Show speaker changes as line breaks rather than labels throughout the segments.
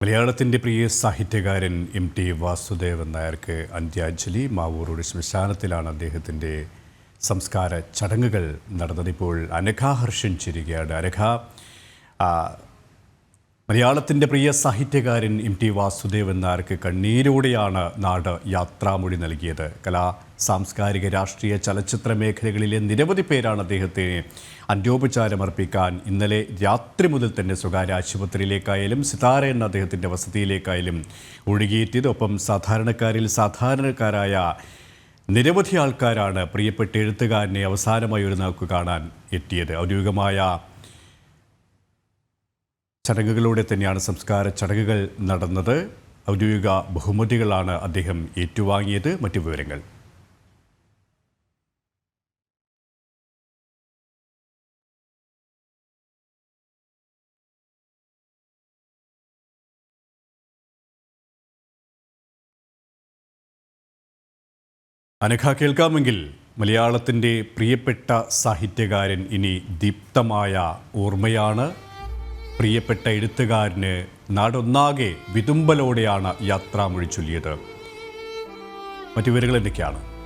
മലയാളത്തിന്റെ പ്രിയ സാഹിത്യകാരൻ M T Vasudevan നായർക്ക് അന്ത്യാഞ്ജലി മാവൂരുടെ ശ്മശാനത്തിലാണ് അദ്ദേഹത്തിന്റെ സംസ്കാര ചടങ്ങുകൾ നടന്നതിപ്പോൾ അനഘ ഹർഷൻ ചിരികയാണ് അനഘ മലയാളത്തിന്റെ പ്രിയ സാഹിത്യകാരൻ എം ടി വാസുദേവൻ നായർക്ക് കണ്ണീരോടെയാണ് നാട് യാത്രാമൊഴി നൽകിയത്. കലാ സാംസ്കാരിക രാഷ്ട്രീയ ചലച്ചിത്ര മേഖലകളിലെ നിരവധി പേരാണ് അദ്ദേഹത്തെ അന്ത്യോപചാരമർപ്പിക്കാൻ ഇന്നലെ രാത്രി മുതൽ തന്നെ സ്വകാര്യ ആശുപത്രിയിലേക്കായാലും സിതാര എന്ന അദ്ദേഹത്തിന്റെ വസതിയിലേക്കായാലും ഒഴുകിയെത്തിയത്. ഒപ്പം സാധാരണക്കാരിൽ സാധാരണക്കാരായ നിരവധി ആൾക്കാരാണ് പ്രിയപ്പെട്ട എഴുത്തുകാരനെ അവസാനമായി ഒരു നോക്ക് കാണാൻ എത്തിയത്. ഔദ്യോഗികമായ ചടങ്ങുകളിലൂടെ തന്നെയാണ് സംസ്കാര ചടങ്ങുകൾ നടന്നത്. ഔദ്യോഗിക ബഹുമതികളാണ് അദ്ദേഹം ഏറ്റുവാങ്ങിയത്. മറ്റു വിവരങ്ങൾ. അനഘ കേൾക്കാമെങ്കിൽ മലയാളത്തിന്റെ പ്രിയപ്പെട്ട സാഹിത്യകാരൻ ഇനി ദീപ്തമായ ഓർമ്മയാണ്. പ്രിയപ്പെട്ട എഴുത്തുകാരന് നാടൊന്നാകെ വിതുമ്പലോടെയാണ് യാത്രാമൊഴി ചൊല്ലിയത്. മറ്റു വിവരങ്ങൾ എന്തൊക്കെയാണ്?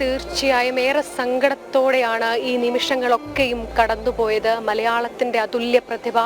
തീർച്ചയായും ഏറെ സങ്കടത്തോടെയാണ് ഈ നിമിഷങ്ങളൊക്കെയും കടന്നുപോയത്. മലയാളത്തിന്റെ അതുല്യ പ്രതിഭ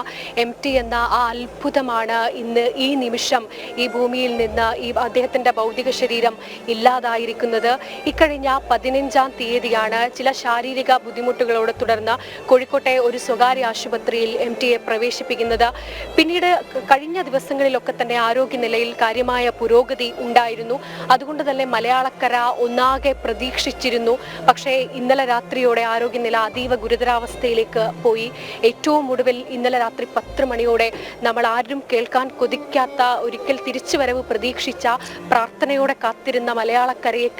എം ടി എന്ന ആ അത്ഭുതമാണ് ഇന്ന് ഈ നിമിഷം ഈ ഭൂമിയിൽ നിന്ന് ഈ അദ്ദേഹത്തിന്റെ ഭൗതിക ശരീരം ഇല്ലാതായിരിക്കുന്നത്. ഇക്കഴിഞ്ഞ പതിനഞ്ചാം തീയതിയാണ് ചില ശാരീരിക ബുദ്ധിമുട്ടുകളോട് തുടർന്ന് കോഴിക്കോട്ടെ ഒരു സ്വകാര്യ ആശുപത്രിയിൽ എം ടിയെ പ്രവേശിപ്പിക്കുന്നത്. പിന്നീട് കഴിഞ്ഞ ദിവസങ്ങളിലൊക്കെ തന്നെ ആരോഗ്യനിലയിൽ കാര്യമായ പുരോഗതി ഉണ്ടായിരുന്നു. അതുകൊണ്ട് തന്നെ മലയാളക്കര ഒന്നാകെ പ്രതീക്ഷിച്ചിരുന്നു. പക്ഷേ ഇന്നലെ രാത്രിയോടെ ആരോഗ്യനില അതീവ ഗുരുതരാവസ്ഥയിലേക്ക് പോയി. ഏറ്റവും ഒടുവിൽ ഇന്നലെ രാത്രി പത്ത് മണിയോടെ നമ്മൾ ആരും കേൾക്കാൻ കൊതിക്കാത്ത ഒരിക്കൽ തിരിച്ചുവരവ് പ്രതീക്ഷിച്ച പ്രാർത്ഥനയോടെ കാത്തിരുന്ന മലയാളക്കരയെ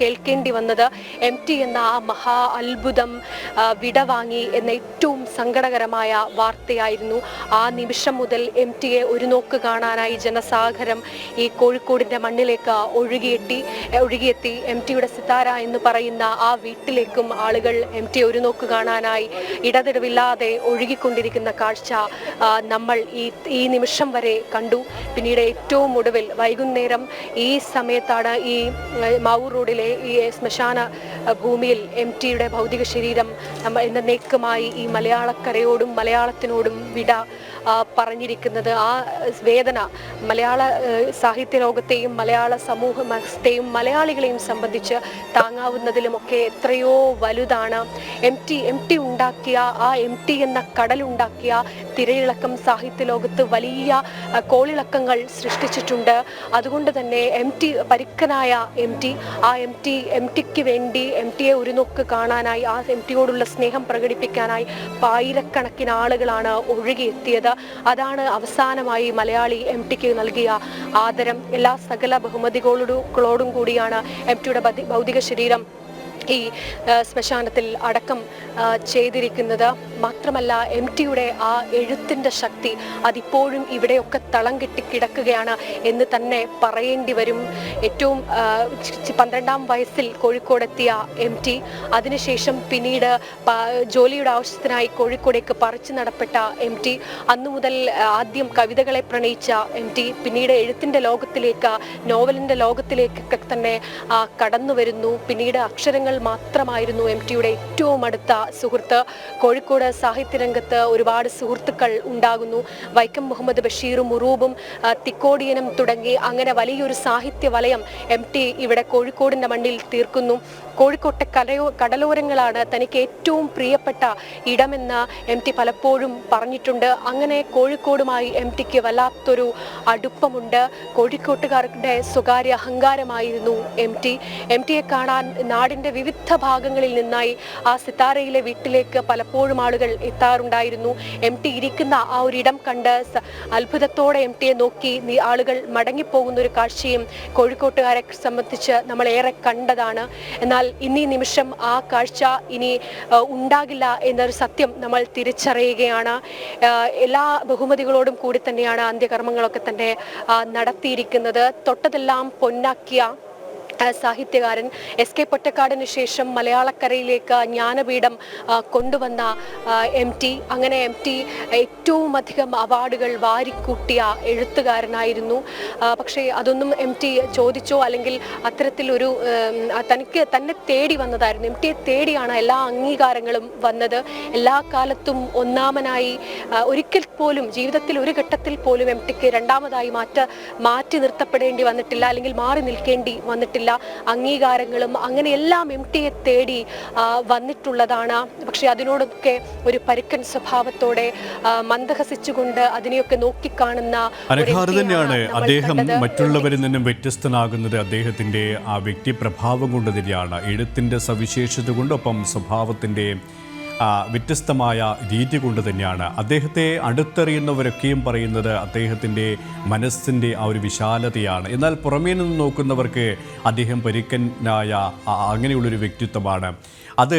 കേൾക്കേണ്ടി വന്നത് എം ടി എന്ന ആ മഹാ അത്ഭുതം വിടവാങ്ങി എന്ന ഏറ്റവും സങ്കടകരമായ വാർത്തയായിരുന്നു. ആ നിമിഷം മുതൽ എം ടിയെ ഒരു നോക്ക് കാണാനായി ജനസാഗരം ഈ കോഴിക്കോടിന്റെ മണ്ണിലേക്ക് ഒഴുകിയെത്തി ഒഴുകിയെത്തി. എം ടിയുടെ സിതാര എന്ന് പറയുന്ന ആ വീട്ടിലേക്കും ആളുകൾ എം ടി ഒരു നോക്ക് കാണാനായി ഇടതിടവില്ലാതെ ഒഴുകിക്കൊണ്ടിരിക്കുന്ന കാഴ്ച നമ്മൾ ഈ ഈ നിമിഷം വരെ കണ്ടു. പിന്നീട് ഏറ്റവും ഒടുവിൽ വൈകുന്നേരം ഈ സമയത്താണ് ഈ മാവൂർ റോഡിലെ ഈ ശ്മശാന ഭൂമിയിൽ എം ടിയുടെ ഭൗതിക ശരീരം നമ്മൾ എന്നേക്കുമായി ഈ മലയാളക്കരയോടും മലയാളത്തിനോടും വിട പറഞ്ഞിരിക്കുന്നത്. ആ വേദന മലയാള സാഹിത്യ ലോകത്തെയും മലയാള സമൂഹത്തെയും മലയാളികളെയും സംബന്ധിച്ച് താങ്ങാവുന്നതിലുമൊക്കെ എത്രയോ വലുതാണ്. എം ടി എം ടി ഉണ്ടാക്കിയ ആ എം ടി എന്ന കടലുണ്ടാക്കിയ തിരയിളക്കം സാഹിത്യ ലോകത്ത് വലിയ കോളിളക്കങ്ങൾ സൃഷ്ടിച്ചിട്ടുണ്ട്. അതുകൊണ്ട് തന്നെ എം ടി പരിക്കനായ എം ടി ആ എം ടി എം ടിക്ക് വേണ്ടി എം ടിയെ ഒരു നോക്ക് കാണാനായി ആ എം ടിയോടുള്ള സ്നേഹം പ്രകടിപ്പിക്കാനായി ആയിരക്കണക്കിന് ആളുകളാണ് ഒഴുകിയെത്തിയത്. അതാണ് അവസാനമായി മലയാളി എം ടിക്ക് നൽകിയ ആദരം. എല്ലാ സകല ബഹുമതികളോടും കൂടിയാണ് എം ടിയുടെ ഭൗതിക ശരീരം ഈ ശ്മശാനത്തിൽ അടക്കം ചെയ്തിരിക്കുന്നത്. മാത്രമല്ല എം ടിയുടെ ആ എഴുത്തിന്റെ ശക്തി അതിപ്പോഴും ഇവിടെയൊക്കെ തളം കെട്ടി കിടക്കുകയാണ് എന്ന് തന്നെ പറയേണ്ടി വരും. ഏറ്റവും പന്ത്രണ്ടാം വയസ്സിൽ കോഴിക്കോടെത്തിയ എം ടി അതിനുശേഷം പിന്നീട് ജോലിയുടെ ആവശ്യത്തിനായി കോഴിക്കോടേക്ക് പറിച്ചു നടപ്പെട്ട എം ടി അന്നു മുതൽ ആദ്യം കവിതകളെ പ്രണയിച്ച എം ടി പിന്നീട് എഴുത്തിന്റെ ലോകത്തിലേക്ക് നോവലിന്റെ ലോകത്തിലേക്കൊക്കെ തന്നെ കടന്നു വരുന്നു. പിന്നീട് അക്ഷരങ്ങൾ മാത്രമായിരുന്നു എം ടിയുടെ ഏറ്റവും അടുത്ത സുഹൃത്ത്. കോഴിക്കോട് സാഹിത്യരംഗത്ത് ഒരുപാട് സുഹൃത്തുക്കൾ ഉണ്ടാകുന്നു. വൈക്കം മുഹമ്മദ് ബഷീറും ഉറൂബും തിക്കോടിയനും തുടങ്ങി അങ്ങനെ വലിയൊരു സാഹിത്യ വലയം എം ടി ഇവിടെ കോഴിക്കോടിന്റെ മണ്ണിൽ തീർക്കുന്നു. കോഴിക്കോട്ടെ കലയോ കടലോരങ്ങളാണ് തനിക്ക് ഏറ്റവും പ്രിയപ്പെട്ട ഇടമെന്ന് എം ടി പലപ്പോഴും പറഞ്ഞിട്ടുണ്ട്. അങ്ങനെ കോഴിക്കോടുമായി എം ടിക്ക് വല്ലാത്തൊരു അടുപ്പമുണ്ട്. കോഴിക്കോട്ടുകാരുടെ സ്വകാര്യ അഹങ്കാരമായിരുന്നു എം ടി. എം ടിയെ കാണാൻ നാടിന്റെ വിവിധ ഭാഗങ്ങളിൽ നിന്നായി ആ സിത്താരയിലെ വീട്ടിലേക്ക് പലപ്പോഴും ആളുകൾ എത്താറുണ്ടായിരുന്നു. എം ടി ഇരിക്കുന്ന ആ ഒരു ഇടം കണ്ട് അത്ഭുതത്തോടെ എം ടിയെ നോക്കി ആളുകൾ മടങ്ങിപ്പോകുന്ന ഒരു കാഴ്ചയും കോഴിക്കോട്ടുകാരെ സംബന്ധിച്ച് നമ്മൾ ഏറെ കണ്ടതാണ്. എന്നാൽ ഇന്നീ നിമിഷം ആ കാഴ്ച ഇനി ഉണ്ടാകില്ല എന്നൊരു സത്യം നമ്മൾ തിരിച്ചറിയുകയാണ്. എല്ലാ ബഹുമതികളോടും കൂടി തന്നെയാണ് അന്ത്യകർമ്മങ്ങളൊക്കെ തന്നെ നടത്തിയിരിക്കുന്നത്. തൊട്ടതെല്ലാം പൊന്നാക്കിയ സാഹിത്യകാരൻ എസ് കെ പൊറ്റക്കാടിന് ശേഷം മലയാളക്കരയിലേക്ക് ജ്ഞാനപീഠം കൊണ്ടുവന്ന എം ടി. അങ്ങനെ എം ടി ഏറ്റവും അധികം അവാർഡുകൾ വാരിക്കൂട്ടിയ എഴുത്തുകാരനായിരുന്നു. പക്ഷേ അതൊന്നും എം ടി ചോദിച്ചോ അല്ലെങ്കിൽ അത്തരത്തിലൊരു തനിക്ക് തന്നെ തേടി വന്നതായിരുന്നു. എം ടിയെ തേടിയാണ് എല്ലാ അംഗീകാരങ്ങളും വന്നത്. എല്ലാ കാലത്തും ഒന്നാമനായി ഒരിക്കൽ പോലും ജീവിതത്തിൽ ഒരു ഘട്ടത്തിൽ പോലും എം ടിക്ക് രണ്ടാമതായി മാറ്റ മാറ്റി നിർത്തപ്പെടേണ്ടി വന്നിട്ടില്ല അല്ലെങ്കിൽ മാറി നിൽക്കേണ്ടി വന്നിട്ടില്ല അംഗീകാരങ്ങളും അങ്ങനെ എല്ലാം എം ടിയെ തേടി വന്നിട്ടുള്ളതാണ്. പക്ഷെ അതിനോടൊക്കെ ഒരു പരുക്കൻ സ്വഭാവത്തോടെ മന്ദഹസിച്ചുകൊണ്ട് അതിനെയൊക്കെ നോക്കിക്കാണുന്ന
അനഘാറ് തന്നെയാണ്. അദ്ദേഹം. മറ്റുള്ളവരിൽ നിന്നും വ്യത്യസ്തനാകുന്നത് അദ്ദേഹത്തിന്റെ ആ വ്യക്തിപ്രഭാവം കൊണ്ട് തന്നെയാണ് എഴുത്തിന്റെ സവിശേഷത കൊണ്ടൊപ്പം സ്വഭാവത്തിന്റെ വ്യത്യസ്തമായ രീതി കൊണ്ട് തന്നെയാണ്. അദ്ദേഹത്തെ അടുത്തെറിയുന്നവരൊക്കെയും പറയുന്നത് അദ്ദേഹത്തിന്റെ മനസ്സിന്റെ ആ ഒരു വിശാലതയാണ്. എന്നാൽ പുറമേ നിന്ന് നോക്കുന്നവർക്ക് അദ്ദേഹം പരിക്കനായ അങ്ങനെയുള്ളൊരു വ്യക്തിത്വമാണ്. അത്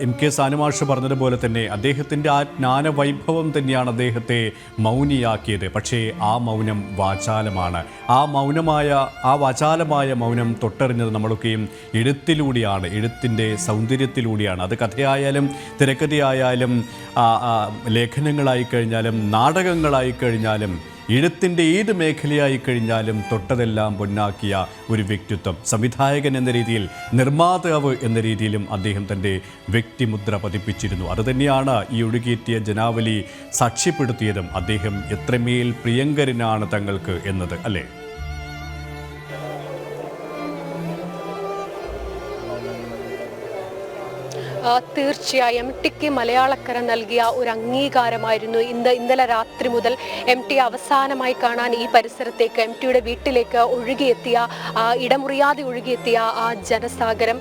എം കെ സാനുമാഷ് പറഞ്ഞതുപോലെ തന്നെ അദ്ദേഹത്തിന്റെ ആ ജ്ഞാനവൈഭവം തന്നെയാണ് അദ്ദേഹത്തെ മൗനിയാക്കിയത്. പക്ഷേ ആ മൗനം വാചാലമാണ്. ആ മൗനമായ ആ വാചാലമായ മൗനം തൊട്ടറിഞ്ഞത് നമ്മളൊക്കെയും എഴുത്തിലൂടെയാണ് എഴുത്തിന്റെ സൗന്ദര്യത്തിലൂടെയാണ്. അത് കഥയായാലും തിരക്കഥയായാലും ലേഖനങ്ങളായി കഴിഞ്ഞാലും നാടകങ്ങളായി കഴിഞ്ഞാലും എഴുത്തിന്റെ ഏത് മേഖലയായി കഴിഞ്ഞാലും തൊട്ടതെല്ലാം പൊന്നാക്കിയ ഒരു വ്യക്തിത്വം. സംവിധായകൻ എന്ന രീതിയിൽ നിർമ്മാതാവ് എന്ന രീതിയിലും അദ്ദേഹം തന്റെ വ്യക്തിമുദ്ര പതിപ്പിച്ചിരുന്നു. അതുതന്നെയാണ് ഈ ഒഴുകിയെത്തിയ ജനാവലി സാക്ഷ്യപ്പെടുത്തിയതും അദ്ദേഹം എത്രമേൽ പ്രിയങ്കരനാണ് തങ്ങൾക്ക് എന്നത് അല്ലേ?
തീർച്ചയായും എം ടിക്ക് മലയാളക്കര നൽകിയ ഒരു അംഗീകാരമായിരുന്നു ഇന്ന് ഇന്നലെ രാത്രി മുതൽ എം ടി അവസാനമായി കാണാൻ ഈ പരിസരത്തേക്ക് എം ടിയുടെ വീട്ടിലേക്ക് ഒഴുകിയെത്തിയ ഇടമുറിയാതെ ഒഴുകിയെത്തിയ ആ ജനസാഗരം.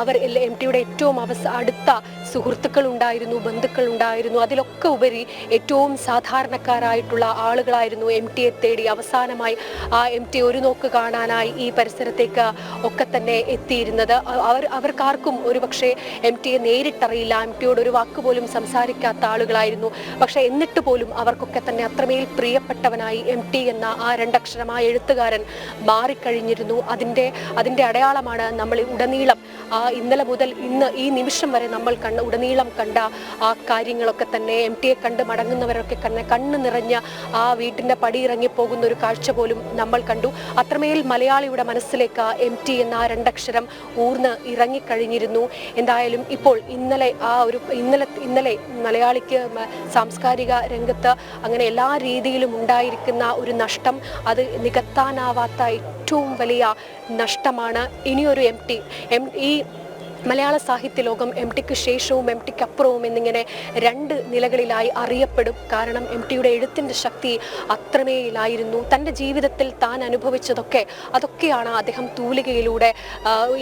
അവർ എം ടിയുടെ ഏറ്റവും അവസ അടുത്ത സുഹൃത്തുക്കൾ ഉണ്ടായിരുന്നു ബന്ധുക്കൾ ഉണ്ടായിരുന്നു. അതിലൊക്കെ ഉപരി ഏറ്റവും സാധാരണക്കാരായിട്ടുള്ള ആളുകളായിരുന്നു എം ടിയെ തേടി അവസാനമായി ആ എം ടി ഒരു നോക്ക് കാണാനായി ഈ പരിസരത്തേക്ക് ഒക്കെ തന്നെ എത്തിയിരുന്നത്. അവർ അവർക്കാർക്കും ഒരുപക്ഷെ എം ടിയെ നേരിട്ടറിയില്ല. എം ടിയോട് ഒരു വാക്ക് പോലും സംസാരിക്കാത്ത ആളുകളായിരുന്നു. പക്ഷെ എന്നിട്ട് പോലും അവർക്കൊക്കെ തന്നെ അത്രമേൽ പ്രിയപ്പെട്ടവനായി എം ടി എന്ന ആ രണ്ടക്ഷരമായ എഴുത്തുകാരൻ മാറിക്കഴിഞ്ഞിരുന്നു. അതിന്റെ അതിന്റെ അടയാളമാണ് നമ്മൾ ഉടനീളം ഇന്നലെ മുതൽ ഇന്ന് ഈ നിമിഷം വരെ നമ്മൾ കണ്ട ഉടനീളം കണ്ട ആ കാര്യങ്ങളൊക്കെ തന്നെ എം ടിയെ കണ്ട് മടങ്ങുന്നവരൊക്കെ തന്നെ കണ്ണ് നിറഞ്ഞ ആ വീട്ടിന്റെ പടി ഇറങ്ങി പോകുന്ന ഒരു കാഴ്ച പോലും നമ്മൾ കണ്ടു. അത്രമേൽ മലയാളിയുടെ മനസ്സിലേക്ക് എം ടി എന്ന ആ രണ്ടക്ഷരം ഊർന്ന് ഇറങ്ങിക്കഴിഞ്ഞിരുന്നു. എന്തായാലും ഇപ്പോൾ ഇന്നലെ ആ ഒരു ഇന്നലെ ഇന്നലെ മലയാളിക്ക് സാംസ്കാരിക രംഗത്ത് അങ്ങനെ എല്ലാ രീതിയിലും ഉണ്ടായിരിക്കുന്ന ഒരു നഷ്ടം അത് നികത്താനാവാത്ത ഏറ്റവും വലിയ നഷ്ടമാണ് ഇനിയൊരു എം ടി. എം ഈ മലയാള സാഹിത്യ ലോകം എം ടിക്ക് ശേഷവും എം ടിക്ക് അപ്പുറവും എന്നിങ്ങനെ രണ്ട് നിലകളിലായി അറിയപ്പെടും. കാരണം എം ടിയുടെ എഴുത്തിന്റെ ശക്തി അത്രമേലായിരുന്നു. തന്റെ ജീവിതത്തിൽ താൻ അനുഭവിച്ചതൊക്കെ അതൊക്കെയാണ് അദ്ദേഹം തൂലികയിലൂടെ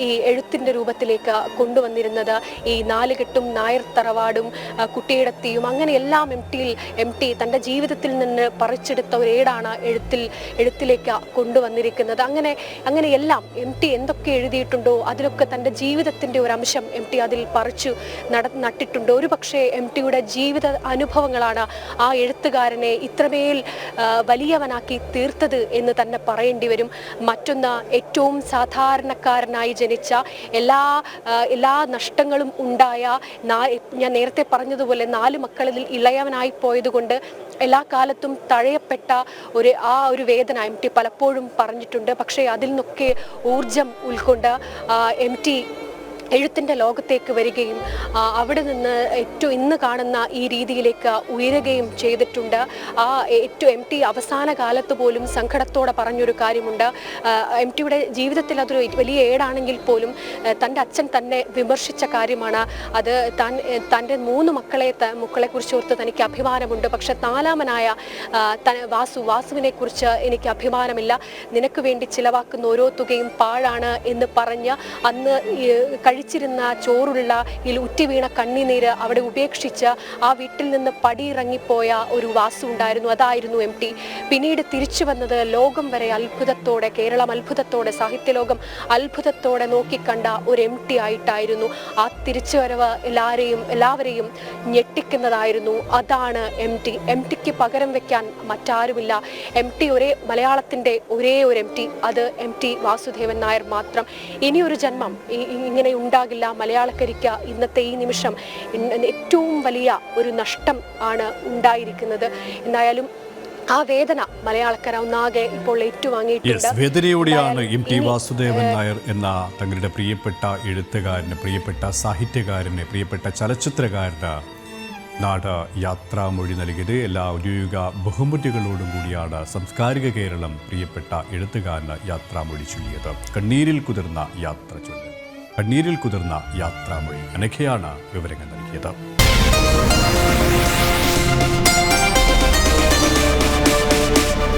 ഈ എഴുത്തിന്റെ രൂപത്തിലേക്ക് കൊണ്ടുവന്നിരുന്നത്. ഈ നാലുകെട്ടും നായർ തറവാടും കുട്ടിയിടത്തിയും അങ്ങനെ എല്ലാം എം ടിയിൽ എം ടി തന്റെ ജീവിതത്തിൽ നിന്ന് പറിച്ചെടുത്ത ഒരു ഏടാണ് എഴുത്തിൽ എഴുത്തിലേക്ക് കൊണ്ടുവന്നിരിക്കുന്നത്. അങ്ങനെ അങ്ങനെയെല്ലാം എം ടി എന്തൊക്കെ എഴുതിയിട്ടുണ്ടോ അതിലൊക്കെ തന്റെ ജീവിതത്തിന്റെ ഒരു അംശം എം ടി അതിൽ പറിച്ചു നട നട്ടിട്ടുണ്ട്. ഒരു പക്ഷേ എം ടിയുടെ ജീവിത അനുഭവങ്ങളാണ് ആ എഴുത്തുകാരനെ ഇത്രമേൽ വലിയവനാക്കി തീർത്തത് എന്ന് തന്നെ പറയേണ്ടി വരും. മറ്റൊന്ന് ഏറ്റവും സാധാരണക്കാരനായി ജനിച്ച എല്ലാ എല്ലാ നഷ്ടങ്ങളും ഉണ്ടായ ഞാൻ നേരത്തെ പറഞ്ഞതുപോലെ നാല് മക്കളിൽ ഇളയവനായി പോയതുകൊണ്ട് എല്ലാ കാലത്തും തഴയപ്പെട്ട ഒരു ആ ഒരു വേദന എം ടി പലപ്പോഴും പറഞ്ഞിട്ടുണ്ട്. പക്ഷേ അതിൽ നിന്നൊക്കെ ഊർജം ഉൾക്കൊണ്ട് എം ടി എഴുത്തിന്റെ ലോകത്തേക്ക് വരികയും അവിടെ നിന്ന് ഏറ്റവും ഇന്ന് കാണുന്ന ഈ രീതിയിലേക്ക് ഉയരുകയും ചെയ്തിട്ടുണ്ട്. ആ ഏറ്റവും എം ടി അവസാന കാലത്ത് പോലും സങ്കടത്തോടെ പറഞ്ഞൊരു കാര്യമുണ്ട്. എം ടിയുടെ ജീവിതത്തിൽ അതൊരു വലിയ ഏടാണെങ്കിൽ പോലും തന്റെ അച്ഛൻ തന്നെ വിമർശിച്ച കാര്യമാണ്. അത് താൻ തന്റെ മൂന്ന് മക്കളെ മക്കളെ കുറിച്ച് ഓർത്ത് തനിക്ക് അഭിമാനമുണ്ട്. പക്ഷെ നാലാമനായ വാസു വാസുവിനെ കുറിച്ച് എനിക്ക് അഭിമാനമില്ല. നിനക്ക് വേണ്ടി ചിലവാക്കുന്ന ഓരോ തുകയും പാഴാണ് എന്ന് പറഞ്ഞ് അന്ന് കഴിഞ്ഞ കഴിച്ചിരുന്ന ചോറുള്ള ഇതിൽ ഉറ്റി വീണ കണ്ണിനീര് അവിടെ ഉപേക്ഷിച്ച് ആ വീട്ടിൽ നിന്ന് പടിയിറങ്ങിപ്പോയ ഒരു വാസു ഉണ്ടായിരുന്നു. അതായിരുന്നു എം ടി. പിന്നീട് തിരിച്ചു വന്നത് ലോകം വരെ അത്ഭുതത്തോടെ കേരളം അത്ഭുതത്തോടെ സാഹിത്യലോകം അത്ഭുതത്തോടെ നോക്കിക്കണ്ട ഒരു എം ടി ആയിട്ടായിരുന്നു. ആ തിരിച്ചു തിരിച്ചുവരവ് എല്ലാവരെയും എല്ലാവരെയും ഞെട്ടിക്കുന്നതായിരുന്നു. അതാണ് എം ടി. എം ടിക്ക് പകരം വെക്കാൻ മറ്റാരുമില്ല. എം ടി ഒരേ മലയാളത്തിന്റെ ഒരേ ഒരു എം ടി. അത് എം ടി വാസുദേവൻ നായർ മാത്രം. ഇനിയൊരു ജന്മം. ഇങ്ങനെ ഉണ്ടാകില്ല മലയാളക്കരിക്ക് ഇന്നത്തെ ഈ നിമിഷം. ഏറ്റവും വലിയ ഒരു നഷ്ടം ആണ് ഉണ്ടായിരിക്കുന്നത്. എന്തായാലും ആ വേദന മലയാളക്കര ഒന്നാകെ ഇപ്പോൾ ഏറ്റുവാങ്ങിയിട്ടുണ്ട്.
വേദനയോടെയാണ് എം ടി വാസുദേവൻ നായർ എന്ന തങ്ങളുടെ പ്രിയപ്പെട്ട എഴുത്തുകാരന് പ്രിയപ്പെട്ട സാഹിത്യകാരന് പ്രിയപ്പെട്ട ചലച്ചിത്രകാരന് നാട് യാത്രാമൊഴി നൽകിയത്. എല്ലാ ഔദ്യോഗിക ബഹുമതികളോടും കൂടിയാണ് സംസ്കാരിക കേരളം പ്രിയപ്പെട്ട എഴുത്തുകാരന് യാത്രാമൊഴി ചൊല്ലിയത്. കണ്ണീരിൽ കുതിർന്ന യാത്ര ചൊല്ലൽ കണ്ണീരിൽ കുതിർന്ന യാത്രാമൊഴി അനഘയാണ് വിവരങ്ങൾ നൽകിയത്.